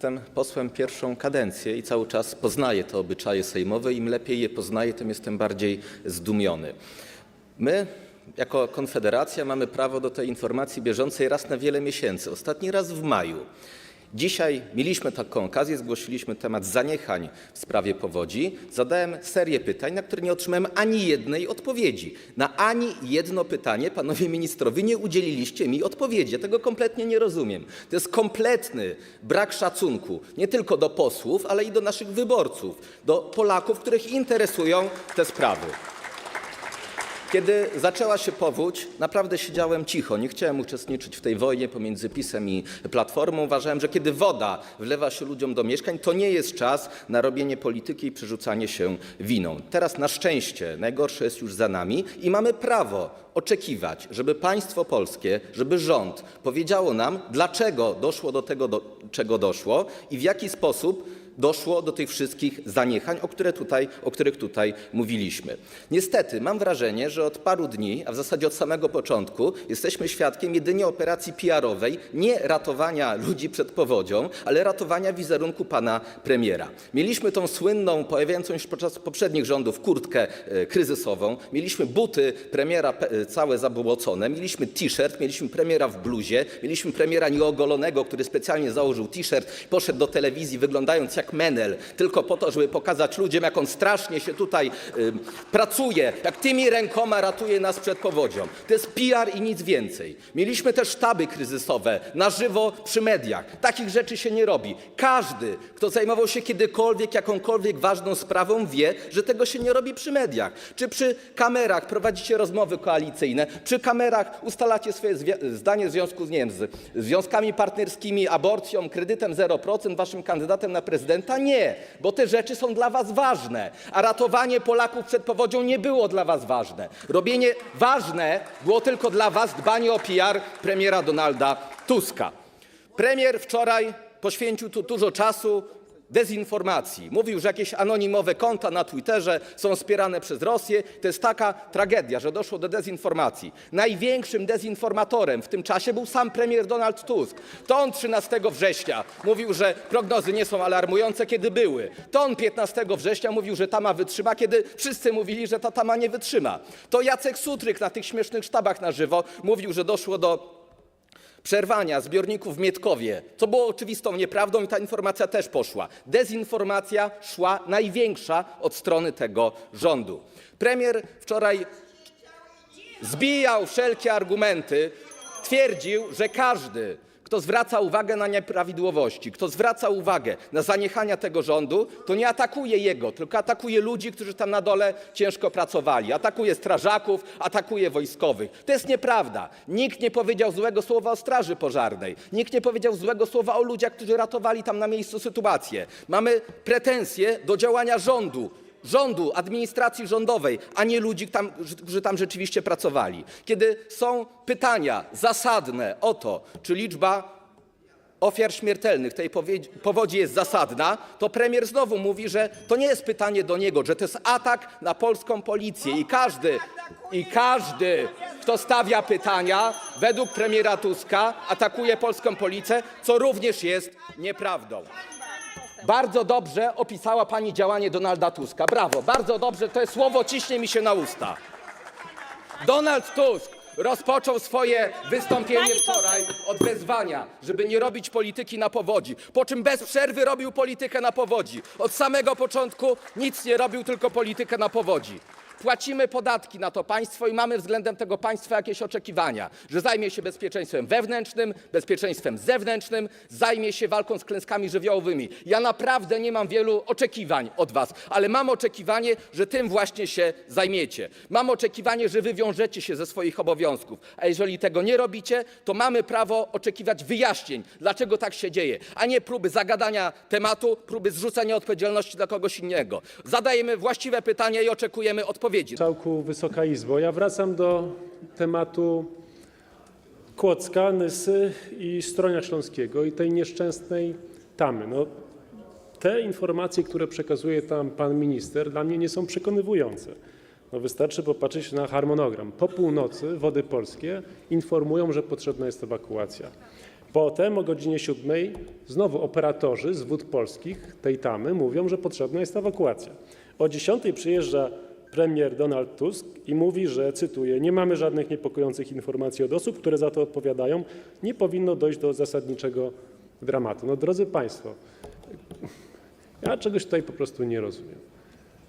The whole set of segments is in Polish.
Jestem posłem pierwszą kadencję i cały czas poznaję te obyczaje sejmowe. Im lepiej je poznaję, tym jestem bardziej zdumiony. My, jako Konfederacja, mamy prawo do tej informacji bieżącej raz na wiele miesięcy. Ostatni raz w maju. Dzisiaj mieliśmy taką okazję, zgłosiliśmy temat zaniechań w sprawie powodzi. Zadałem serię pytań, na które nie otrzymałem ani jednej odpowiedzi. Na ani jedno pytanie panowie ministrowie nie udzieliliście mi odpowiedzi. Ja tego kompletnie nie rozumiem. To jest kompletny brak szacunku nie tylko do posłów, ale i do naszych wyborców, do Polaków, których interesują te sprawy. Kiedy zaczęła się powódź, naprawdę siedziałem cicho. Nie chciałem uczestniczyć w tej wojnie pomiędzy PiSem i Platformą. Uważałem, że kiedy woda wlewa się ludziom do mieszkań, to nie jest czas na robienie polityki i przerzucanie się winą. Teraz na szczęście najgorsze jest już za nami i mamy prawo oczekiwać, żeby państwo polskie, żeby rząd powiedziało nam, dlaczego doszło do tego, do czego doszło i w jaki sposób doszło do tych wszystkich zaniechań, o, które tutaj, o których tutaj mówiliśmy. Niestety mam wrażenie, że od paru dni, a w zasadzie od samego początku, jesteśmy świadkiem jedynie operacji PR-owej, nie ratowania ludzi przed powodzią, ale ratowania wizerunku pana premiera. Mieliśmy tą słynną, pojawiającą się podczas poprzednich rządów, kurtkę e, kryzysową, mieliśmy buty premiera e, całe zabłocone, mieliśmy t-shirt, mieliśmy premiera w bluzie, mieliśmy premiera nieogolonego, który specjalnie założył t-shirt, poszedł do telewizji wyglądając jak menel, tylko po to, żeby pokazać ludziom, jak on strasznie się tutaj y, pracuje, jak tymi rękoma ratuje nas przed powodzią. To jest PR i nic więcej. Mieliśmy też sztaby kryzysowe na żywo przy mediach. Takich rzeczy się nie robi. Każdy, kto zajmował się kiedykolwiek jakąkolwiek ważną sprawą, wie, że tego się nie robi przy mediach. Czy przy kamerach prowadzicie rozmowy koalicyjne, przy kamerach ustalacie swoje zdanie w związku z, nie wiem, z związkami partnerskimi, aborcją, kredytem 0%, waszym kandydatem na prezydenta? Nie, bo te rzeczy są dla was ważne, a ratowanie Polaków przed powodzią nie było dla was ważne. Robienie ważne było tylko dla was dbanie o PR premiera Donalda Tuska. Premier wczoraj poświęcił tu dużo czasu dezinformacji. Mówił, że jakieś anonimowe konta na Twitterze są wspierane przez Rosję. To jest taka tragedia, że doszło do dezinformacji. Największym dezinformatorem w tym czasie był sam premier Donald Tusk. To on 13 września mówił, że prognozy nie są alarmujące, kiedy były. To on 15 września mówił, że tama wytrzyma, kiedy wszyscy mówili, że ta tama nie wytrzyma. To Jacek Sutryk na tych śmiesznych sztabach na żywo mówił, że doszło do przerwania zbiorników w Mietkowie, co było oczywistą nieprawdą i ta informacja też poszła. Dezinformacja szła największa od strony tego rządu. Premier wczoraj zbijał wszelkie argumenty, twierdził, że każdy, kto zwraca uwagę na nieprawidłowości, kto zwraca uwagę na zaniechania tego rządu, to nie atakuje jego, tylko atakuje ludzi, którzy tam na dole ciężko pracowali. Atakuje strażaków, atakuje wojskowych. To jest nieprawda. Nikt nie powiedział złego słowa o Straży Pożarnej. Nikt nie powiedział złego słowa o ludziach, którzy ratowali tam na miejscu sytuację. Mamy pretensje do działania rządu rządu, administracji rządowej, a nie ludzi, którzy tam rzeczywiście pracowali. Kiedy są pytania zasadne o to, czy liczba ofiar śmiertelnych tej powodzi jest zasadna, to premier znowu mówi, że to nie jest pytanie do niego, że to jest atak na polską policję i każdy, i każdy, kto stawia pytania, według premiera Tuska atakuje polską policję, co również jest nieprawdą. Bardzo dobrze opisała pani działanie Donalda Tuska. Brawo, bardzo dobrze, to jest słowo ciśnie mi się na usta. Donald Tusk rozpoczął swoje wystąpienie wczoraj od wezwania, żeby nie robić polityki na powodzi, po czym bez przerwy robił politykę na powodzi. Od samego początku nic nie robił, tylko politykę na powodzi. Płacimy podatki na to państwo i mamy względem tego państwa jakieś oczekiwania, że zajmie się bezpieczeństwem wewnętrznym, bezpieczeństwem zewnętrznym, zajmie się walką z klęskami żywiołowymi. Ja naprawdę nie mam wielu oczekiwań od was, ale mam oczekiwanie, że tym właśnie się zajmiecie. Mam oczekiwanie, że wywiążecie się ze swoich obowiązków, a jeżeli tego nie robicie, to mamy prawo oczekiwać wyjaśnień, dlaczego tak się dzieje, a nie próby zagadania tematu, próby zrzucenia odpowiedzialności dla kogoś innego. Zadajemy właściwe pytania i oczekujemy odpowiedzi. Marszałku, Wysoka Izbo, ja wracam do tematu Kłodzka, Nysy i Stronia Śląskiego i tej nieszczęsnej tamy. No, te informacje, które przekazuje tam pan minister, dla mnie nie są przekonywujące. No, wystarczy popatrzeć na harmonogram. Po północy Wody Polskie informują, że potrzebna jest ewakuacja. Potem o godzinie 7 znowu operatorzy z wód polskich tej tamy mówią, że potrzebna jest ewakuacja. O 10 przyjeżdża premier Donald Tusk i mówi, że cytuję: Nie mamy żadnych niepokojących informacji od osób, które za to odpowiadają. Nie powinno dojść do zasadniczego dramatu. No drodzy Państwo, ja czegoś tutaj po prostu nie rozumiem.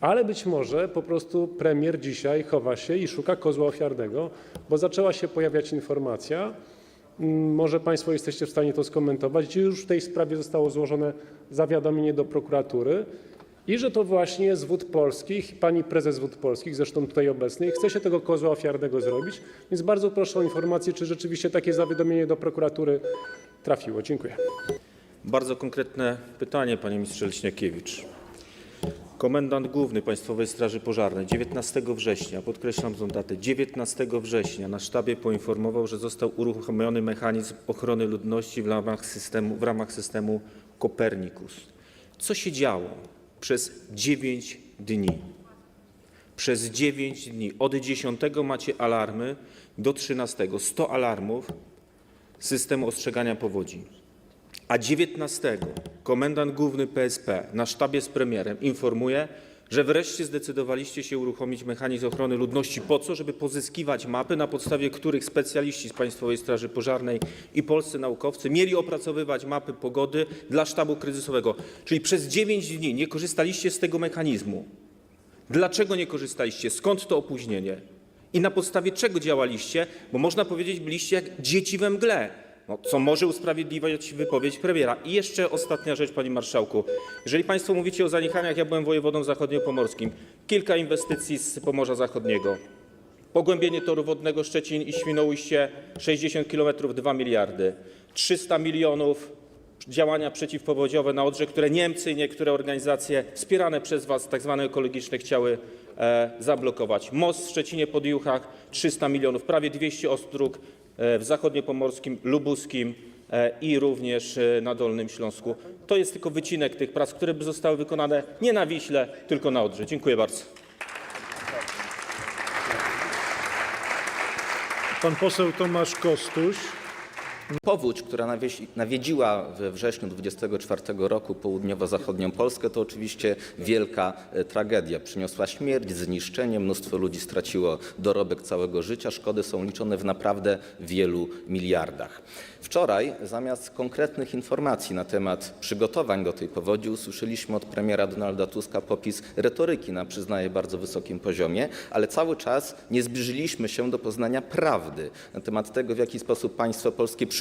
Ale być może po prostu premier dzisiaj chowa się i szuka kozła ofiarnego, bo zaczęła się pojawiać informacja, mm, może Państwo jesteście w stanie to skomentować, gdzie już w tej sprawie zostało złożone zawiadomienie do prokuratury i że to właśnie z Wód Polskich, pani prezes Wód Polskich, zresztą tutaj obecnej, chce się tego kozła ofiarnego zrobić, więc bardzo proszę o informację, czy rzeczywiście takie zawiadomienie do prokuratury trafiło. Dziękuję. Bardzo konkretne pytanie, panie ministrze Leśniakiewicz. Komendant Główny Państwowej Straży Pożarnej 19 września, podkreślam tą datę, 19 września na sztabie poinformował, że został uruchomiony mechanizm ochrony ludności w ramach systemu, w ramach systemu Kopernikus. Co się działo przez 9 dni? Przez 9 dni. Od 10 macie alarmy do 13. 100 alarmów systemu ostrzegania powodzi. A 19 komendant główny PSP na sztabie z premierem informuje, że wreszcie zdecydowaliście się uruchomić mechanizm ochrony ludności po co, żeby pozyskiwać mapy, na podstawie których specjaliści z Państwowej Straży Pożarnej i polscy naukowcy mieli opracowywać mapy pogody dla sztabu kryzysowego. Czyli przez 9 dni nie korzystaliście z tego mechanizmu. Dlaczego nie korzystaliście? Skąd to opóźnienie? I na podstawie czego działaliście? Bo można powiedzieć, byliście jak dzieci we mgle. No, co może usprawiedliwiać wypowiedź premiera. I jeszcze ostatnia rzecz, panie marszałku. Jeżeli państwo mówicie o zaniechaniach, ja byłem wojewodą zachodniopomorskim. Kilka inwestycji z Pomorza Zachodniego. Pogłębienie toru wodnego Szczecin i Świnoujście 60 km 2 miliardy. 300 milionów działania przeciwpowodziowe na Odrze, które Niemcy i niektóre organizacje wspierane przez Was, tak zwane ekologiczne, chciały e, zablokować. Most w Szczecinie pod Juchach 300 milionów, prawie 200 ostróg w zachodniopomorskim, lubuskim e, i również e, na Dolnym Śląsku. To jest tylko wycinek tych prac, które by zostały wykonane nie na Wiśle, tylko na Odrze. Dziękuję bardzo. Pan poseł Tomasz Kostuś. Powódź, która nawiedziła we wrześniu 24 roku południowo-zachodnią Polskę, to oczywiście wielka e, tragedia. Przyniosła śmierć, zniszczenie, mnóstwo ludzi straciło dorobek całego życia. Szkody są liczone w naprawdę wielu miliardach. Wczoraj, zamiast konkretnych informacji na temat przygotowań do tej powodzi, usłyszeliśmy od premiera Donalda Tuska popis retoryki na, przyznaję, bardzo wysokim poziomie, ale cały czas nie zbliżyliśmy się do poznania prawdy na temat tego, w jaki sposób państwo polskie przygotowało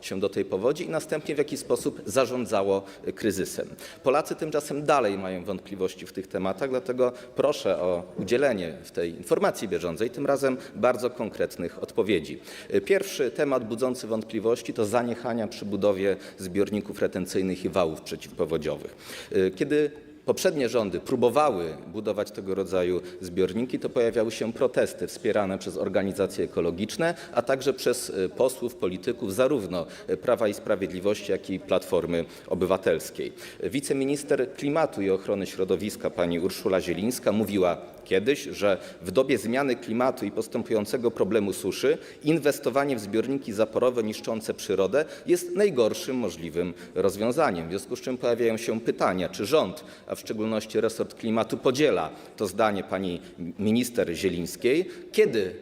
się do tej powodzi i następnie w jaki sposób zarządzało e, kryzysem. Polacy tymczasem dalej mają wątpliwości w tych tematach, dlatego proszę o udzielenie w tej informacji bieżącej tym razem bardzo konkretnych odpowiedzi. E, Pierwszy temat budzący wątpliwości to zaniechania przy budowie zbiorników retencyjnych i wałów przeciwpowodziowych. E, Kiedy poprzednie rządy próbowały budować tego rodzaju zbiorniki, to pojawiały się protesty wspierane przez organizacje ekologiczne, a także przez e, posłów, polityków zarówno Prawa i Sprawiedliwości, jak i Platformy Obywatelskiej. Wiceminister klimatu i ochrony środowiska pani Urszula Zielińska mówiła kiedyś, że w dobie zmiany klimatu i postępującego problemu suszy inwestowanie w zbiorniki zaporowe niszczące przyrodę jest najgorszym możliwym rozwiązaniem. W związku z czym pojawiają się pytania, czy rząd, a w szczególności resort klimatu podziela to zdanie pani minister Zielińskiej, kiedy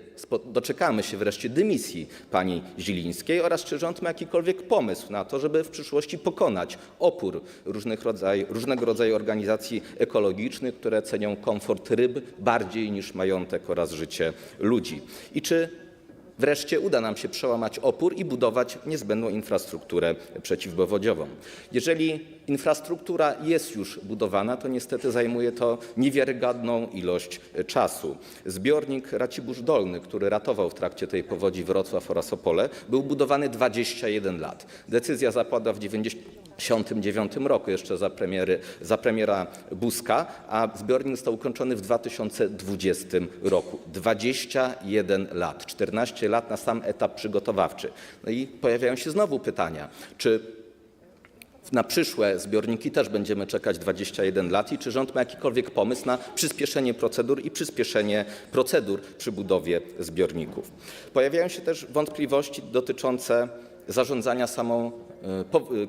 doczekamy się wreszcie dymisji pani Zielińskiej oraz czy rząd ma jakikolwiek pomysł na to, żeby w przyszłości pokonać opór różnego rodzaju organizacji ekologicznych, które cenią komfort ryb bardziej niż majątek oraz życie ludzi. Wreszcie uda nam się przełamać opór i budować niezbędną infrastrukturę przeciwpowodziową. Jeżeli infrastruktura jest już budowana, to niestety zajmuje to niewiarygodną ilość czasu. Zbiornik Racibórz Dolny, który ratował w trakcie tej powodzi Wrocław oraz Opole, był budowany 21 lat. Decyzja zapadła w 1999 roku, jeszcze za, premiera Buzka, a zbiornik został ukończony w 2020 roku. 21 lat, 14 lat na sam etap przygotowawczy. No i pojawiają się znowu pytania, czy na przyszłe zbiorniki też będziemy czekać 21 lat i czy rząd ma jakikolwiek pomysł na przyspieszenie procedur i przyspieszenie procedur przy budowie zbiorników. Pojawiają się też wątpliwości dotyczące zarządzania samą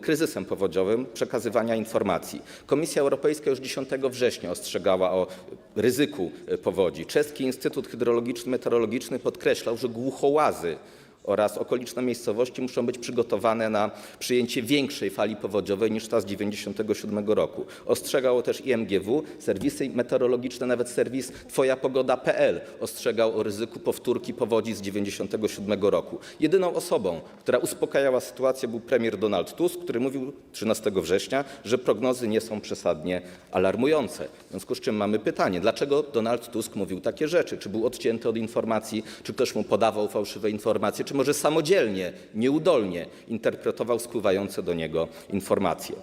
kryzysem powodziowym, przekazywania informacji. Komisja Europejska już 10 września ostrzegała o ryzyku e, powodzi. Czeski Instytut Hydrologiczny Meteorologiczny podkreślał, że głuchołazy oraz okoliczne miejscowości muszą być przygotowane na przyjęcie większej fali powodziowej niż ta z 1997 roku. Ostrzegało też IMGW, serwisy meteorologiczne, nawet serwis twojapogoda.pl ostrzegał o ryzyku powtórki powodzi z 1997 roku. Jedyną osobą, która uspokajała sytuację był premier Donald Tusk, który mówił 13 września, że prognozy nie są przesadnie alarmujące. W związku z czym mamy pytanie, dlaczego Donald Tusk mówił takie rzeczy? Czy był odcięty od informacji, czy ktoś mu podawał fałszywe informacje, czy może samodzielnie, nieudolnie interpretował spływające do niego informacje?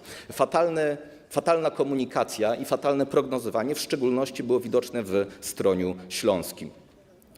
Fatalna komunikacja i fatalne prognozowanie w szczególności było widoczne w Stroniu Śląskim.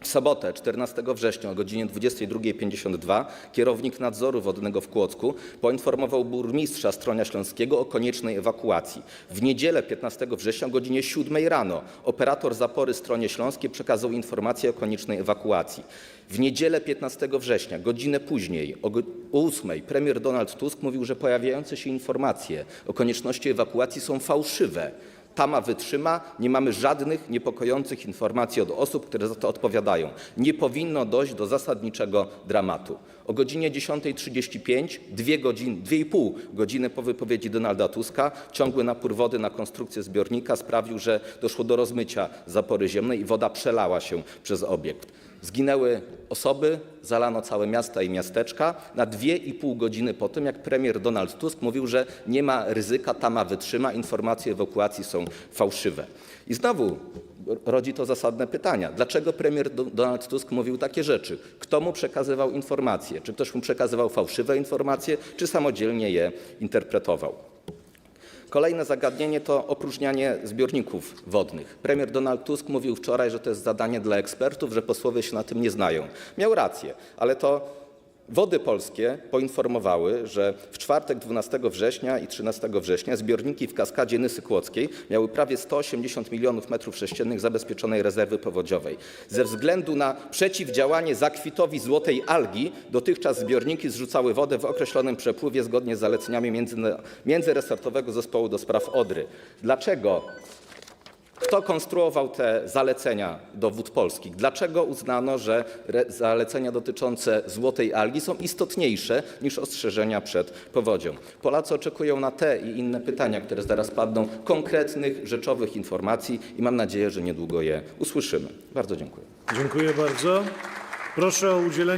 W sobotę 14 września o godzinie 22.52 kierownik nadzoru wodnego w Kłodzku poinformował burmistrza Stronia Śląskiego o koniecznej ewakuacji. W niedzielę 15 września o godzinie 7 rano operator zapory Stronie Śląskiej przekazał informację o koniecznej ewakuacji. W niedzielę 15 września, godzinę później, o go- o 8 premier Donald Tusk mówił, że pojawiające się informacje o konieczności ewakuacji są fałszywe. Tama wytrzyma, nie mamy żadnych niepokojących informacji od osób, które za to odpowiadają. Nie powinno dojść do zasadniczego dramatu. O godzinie 10.35, dwie godziny, dwie i pół godziny po wypowiedzi Donalda Tuska, ciągły napór wody na konstrukcję zbiornika sprawił, że doszło do rozmycia zapory ziemnej i woda przelała się przez obiekt. Zginęły osoby, zalano całe miasta i miasteczka na dwie i pół godziny po tym, jak premier Donald Tusk mówił, że nie ma ryzyka, tama wytrzyma, informacje ewakuacji są fałszywe. I znowu rodzi to zasadne pytania. Dlaczego premier Do- Donald Tusk mówił takie rzeczy? Kto mu przekazywał informacje? Czy ktoś mu przekazywał fałszywe informacje, czy samodzielnie je interpretował? Kolejne zagadnienie to opróżnianie zbiorników wodnych. Premier Donald Tusk mówił wczoraj, że to jest zadanie dla ekspertów, że posłowie się na tym nie znają. Miał rację, ale to Wody Polskie poinformowały, że w czwartek 12 września i 13 września zbiorniki w kaskadzie Nysy Kłodzkiej miały prawie 180 milionów metrów sześciennych zabezpieczonej rezerwy powodziowej. Ze względu na przeciwdziałanie zakwitowi złotej algi dotychczas zbiorniki zrzucały wodę w określonym przepływie zgodnie z zaleceniami między, międzyresortowego zespołu spraw Odry. Dlaczego kto konstruował te zalecenia do wód polskich? Dlaczego uznano, że zalecenia dotyczące złotej algi są istotniejsze niż ostrzeżenia przed powodzią? Polacy oczekują na te i inne pytania, które zaraz padną, konkretnych, rzeczowych informacji i mam nadzieję, że niedługo je usłyszymy. Bardzo dziękuję. Dziękuję bardzo. Proszę o udzielenie